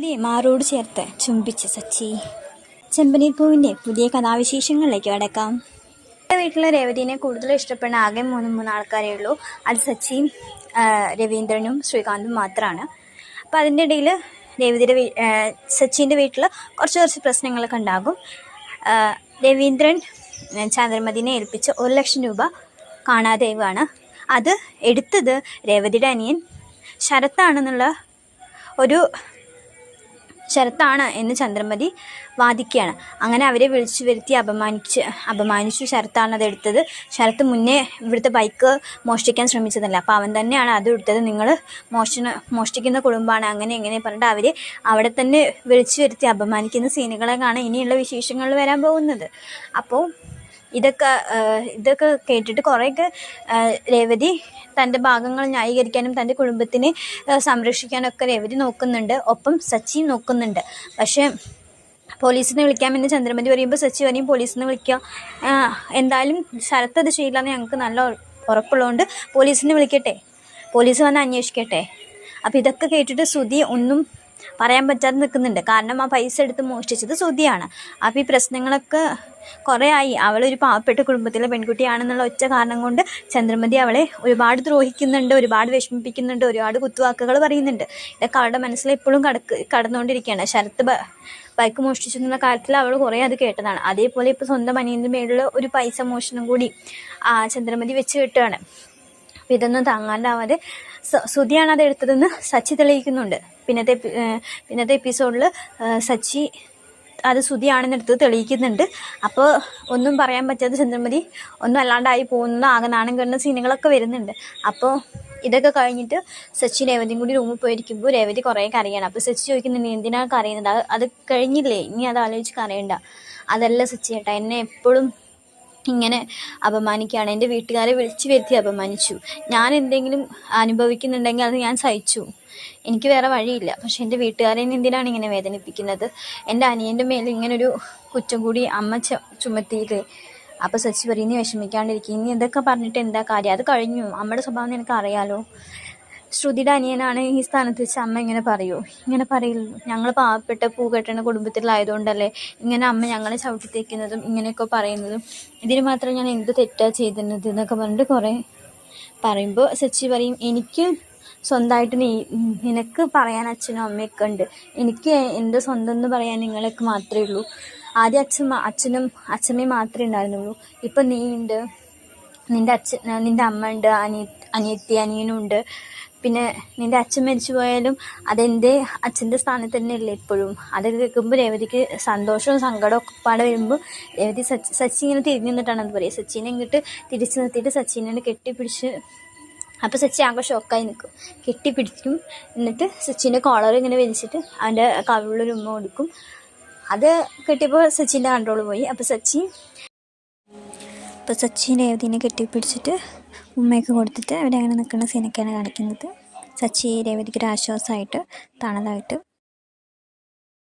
രേവതിയെ മാറോട് ചേർത്ത് ചുംബിച്ച് സച്ചി. ചെമ്പനീർ പൂവിന്റെ പുതിയ കഥാവിശേഷങ്ങളിലേക്ക് അടക്കാം എന്റെ വീട്ടിലെ രേവതിനെ കൂടുതൽ ഇഷ്ടപ്പെടുന്ന ആകെ മൂന്ന് മൂന്ന് ആൾക്കാരേ ഉള്ളൂ. അത് സച്ചിയും രവീന്ദ്രനും ശ്രീകാന്തും മാത്രമാണ് അപ്പോൾ അതിന്റെ ഇടയിൽ രേവതിയുടെ വീ സച്ചിന്റെ വീട്ടിൽ കുറച്ച് കുറച്ച് പ്രശ്നങ്ങളൊക്കെ ഉണ്ടാകും. രവീന്ദ്രൻ ചന്ദ്രമതിനെ ഏൽപ്പിച്ച് ഒരു ലക്ഷം രൂപ കാണാതെയുമാണ് അത് എടുത്തത് രേവതിയുടെ അനിയൻ ശരത്താണെന്നുള്ള ഒരു ശരത്താണ് എന്ന് ചന്ദ്രമതി വാദിക്കുകയാണ്. അങ്ങനെ അവരെ വിളിച്ചു വരുത്തി അപമാനിച്ച് അപമാനിച്ചു ശരത്താണ് അത് എടുത്തത്. ശരത്ത് മുന്നേ ഇവിടുത്തെ ബൈക്ക് മോഷ്ടിക്കാൻ ശ്രമിച്ചതല്ല. അപ്പോൾ അവൻ തന്നെയാണ് അത് എടുത്തത്. നിങ്ങൾ മോഷണ മോഷ്ടിക്കുന്ന കുടുംബമാണ്. അങ്ങനെ എങ്ങനെ പറഞ്ഞിട്ട് അവരെ അവിടെ തന്നെ വിളിച്ചു വരുത്തി അപമാനിക്കുന്ന സീനുകളൊക്കെയാണ് ഇനിയുള്ള വിശേഷങ്ങൾ വരാൻ പോകുന്നത്. അപ്പോൾ ഇതൊക്കെ ഇതൊക്കെ കേട്ടിട്ട് കുറേയൊക്കെ രേവതി തന്റെ ഭാഗങ്ങൾ ന്യായീകരിക്കാനും തന്റെ കുടുംബത്തിനെ സംരക്ഷിക്കാനൊക്കെ രേവതി നോക്കുന്നുണ്ട്. ഒപ്പം സച്ചി നോക്കുന്നുണ്ട്. പക്ഷേ പോലീസിനെ വിളിക്കാമെന്ന് ചന്ദ്രമതി പറയുമ്പോൾ സച്ചി പറയും പോലീസിനെ വിളിക്കുക എന്തായാലും ശരത്ത് അത് ചെയ്യില്ല എന്ന് ഞങ്ങൾക്ക് നല്ല ഉറ- ഉറപ്പുള്ളതുകൊണ്ട് പോലീസിനെ വിളിക്കട്ടെ. പോലീസ് വന്ന് അന്വേഷിക്കട്ടെ. അപ്പോൾ ഇതൊക്കെ കേട്ടിട്ട് ശ്രുതി ഒന്നും പറയാൻ പറ്റാതെ നിൽക്കുന്നുണ്ട്. കാരണം ആ പൈസ എടുത്ത് മോഷ്ടിച്ചത് സുധിയാണ് അപ്പോൾ ഈ പ്രശ്നങ്ങളൊക്കെ കുറേ ആയി അവളൊരു പാവപ്പെട്ട കുടുംബത്തിലെ പെൺകുട്ടിയാണെന്നുള്ള ഒറ്റ കാരണം കൊണ്ട് ചന്ദ്രമതി അവളെ ഒരുപാട് ദ്രോഹിക്കുന്നുണ്ട് ഒരുപാട് വിഷമിപ്പിക്കുന്നുണ്ട് ഒരുപാട് കുത്തുവാക്കുകൾ പറയുന്നുണ്ട്. ഇതൊക്കെ അവളുടെ മനസ്സിൽ എപ്പോഴും കടക്ക് കടന്നുകൊണ്ടിരിക്കുകയാണ്. ശരത്ത് ബൈക്ക് മോഷ്ടിച്ചു എന്നുള്ള കാര്യത്തിൽ അവൾ കുറേ അത് കേട്ടതാണ്. അതേപോലെ ഇപ്പോൾ സ്വന്തം അനിയന്റെ മേലുള്ള ഒരു പൈസ മോഷണം കൂടി ആ ചന്ദ്രമതി വെച്ച് കിട്ടുകയാണ്. അപ്പം ഇതൊന്നും താങ്ങാണ്ടാവാതെ സുതിയാണ് അത് എടുത്തതെന്ന് സച്ചി തെളിയിക്കുന്നുണ്ട്. പിന്നത്തെ പിന്നത്തെ എപ്പിസോഡിൽ സച്ചി അത് ശ്രുതിയാണെന്നെടുത്ത് തെളിയിക്കുന്നുണ്ട്. അപ്പോൾ ഒന്നും പറയാൻ പറ്റാത്ത ചന്ദ്രമതി ഒന്നും അല്ലാണ്ടായി പോകുന്ന ആകെ നാണം സീനുകളൊക്കെ വരുന്നുണ്ട്. അപ്പോൾ ഇതൊക്കെ കഴിഞ്ഞിട്ട് സച്ചി രേവതിയും കൂടി റൂമിൽ പോയിരിക്കുമ്പോൾ രേവതി കുറേ കരയാണ്. അപ്പോൾ സച്ചി ചോദിക്കുന്നുണ്ട് "നീ എന്തിനാണ് കരയുന്നത്? അത് കഴിഞ്ഞില്ലേ? ഇനി അത് ആലോചിച്ച് കരയണ്ട. അതല്ല സച്ചി ചേട്ടാ എന്നെ എപ്പോഴും ഇങ്ങനെ അപമാനിക്കുകയാണ്. എന്റെ വീട്ടുകാരെ വിളിച്ചു വരുത്തി അപമാനിച്ചു. ഞാൻ എന്തെങ്കിലും അനുഭവിക്കുന്നുണ്ടെങ്കിൽ അത് ഞാൻ സഹിച്ചു. എനിക്ക് വേറെ വഴിയില്ല. പക്ഷെ എന്റെ വീട്ടുകാരെ എന്തിനാണ് ഇങ്ങനെ വേദനിപ്പിക്കുന്നത്? എന്റെ അനിയന്റെ മേലെ ഇങ്ങനൊരു കുറ്റം കൂടി അമ്മ ച ചുമത്തിയില്ലേ? അപ്പോൾ സച്ചി പറയും നീ വിഷമിക്കാണ്ടിരിക്കും. ഇനി എന്തൊക്കെ പറഞ്ഞിട്ട് എന്താ കാര്യം? അത് കഴിഞ്ഞു. അമ്മയുടെ സ്വഭാവം നിനക്ക് അറിയാലോ. ശ്രുതിയുടെ അനിയനാണ് ഈ സ്ഥാനത്ത് വെച്ച് അമ്മ ഇങ്ങനെ പറയൂ. ഇങ്ങനെ പറയില്ല ഞങ്ങൾ പാവപ്പെട്ട പൂ കെട്ടണ കുടുംബത്തിലായതുകൊണ്ടല്ലേ ഇങ്ങനെ അമ്മ ഞങ്ങളെ ചവിട്ടിത്തേക്കുന്നതും ഇങ്ങനെയൊക്കെ പറയുന്നതും. ഇതിന് മാത്രം ഞാൻ എന്ത് തെറ്റാ ചെയ്തിരുന്നത് എന്നൊക്കെ പറഞ്ഞിട്ട് കുറേ പറയുമ്പോൾ സച്ചി പറയും എനിക്ക് സ്വന്തമായിട്ട് നീ നിനക്ക് പറയാൻ അച്ഛനും അമ്മയൊക്കെ ഉണ്ട്. എനിക്ക് എന്റെ സ്വന്തം എന്ന് പറയാൻ നിങ്ങളൊക്കെ മാത്രമേ ഉള്ളൂ. ആദ്യം അച്ഛൻ അച്ഛനും അച്ഛമ്മയും മാത്രമേ ഉണ്ടായിരുന്നുള്ളൂ. ഇപ്പം നീ ഉണ്ട്. നിന്റെ അച്ഛൻ നിന്റെ അമ്മ ഉണ്ട് അനിയ അനിയത്തി അനിയനുണ്ട് പിന്നെ നിന്റെ അച്ഛൻ മരിച്ചു പോയാലും അതെന്റെ അച്ഛന്റെ സ്ഥാനത്ത് തന്നെയല്ലേ ഇപ്പോഴും. അതൊക്കെ കേൾക്കുമ്പോൾ രേവതിക്ക് സന്തോഷവും സങ്കടവും ഒക്കെ പാടെ വരുമ്പോൾ രേവതി സച്ചി സച്ചി ഇങ്ങനെ തിരിഞ്ഞു നിന്നിട്ടാണ് അത് പറയുക. സച്ചിനെ ഇങ്ങോട്ട് തിരിച്ചു നിർത്തിയിട്ട് സച്ചിനെ കെട്ടിപ്പിടിച്ച് അപ്പോൾ സച്ചി ആകെ ഷോക്കായി നിൽക്കും കെട്ടിപ്പിടിക്കും. എന്നിട്ട് സച്ചിന്റെ കോളർ ഇങ്ങനെ വലിച്ചിട്ട് അവന്റെ കവിളിലൊരു ഉമ്മ കൊടുക്കും. അത് കെട്ടിയപ്പോൾ സച്ചിന്റെ കൺട്രോൾ പോയി. അപ്പോൾ സച്ചി അപ്പോൾ സച്ചിൻ രേവതിനെ കെട്ടിപ്പിടിച്ചിട്ട് ഉമ്മയൊക്കെ കൊടുത്തിട്ട് അവരങ്ങനെ നിൽക്കുന്ന സീനൊക്കെയാണ് കാണിക്കുന്നത്. സച്ചി രേവതിക്ക് ഒരു ആശ്വാസമായിട്ട് തണലായിട്ട്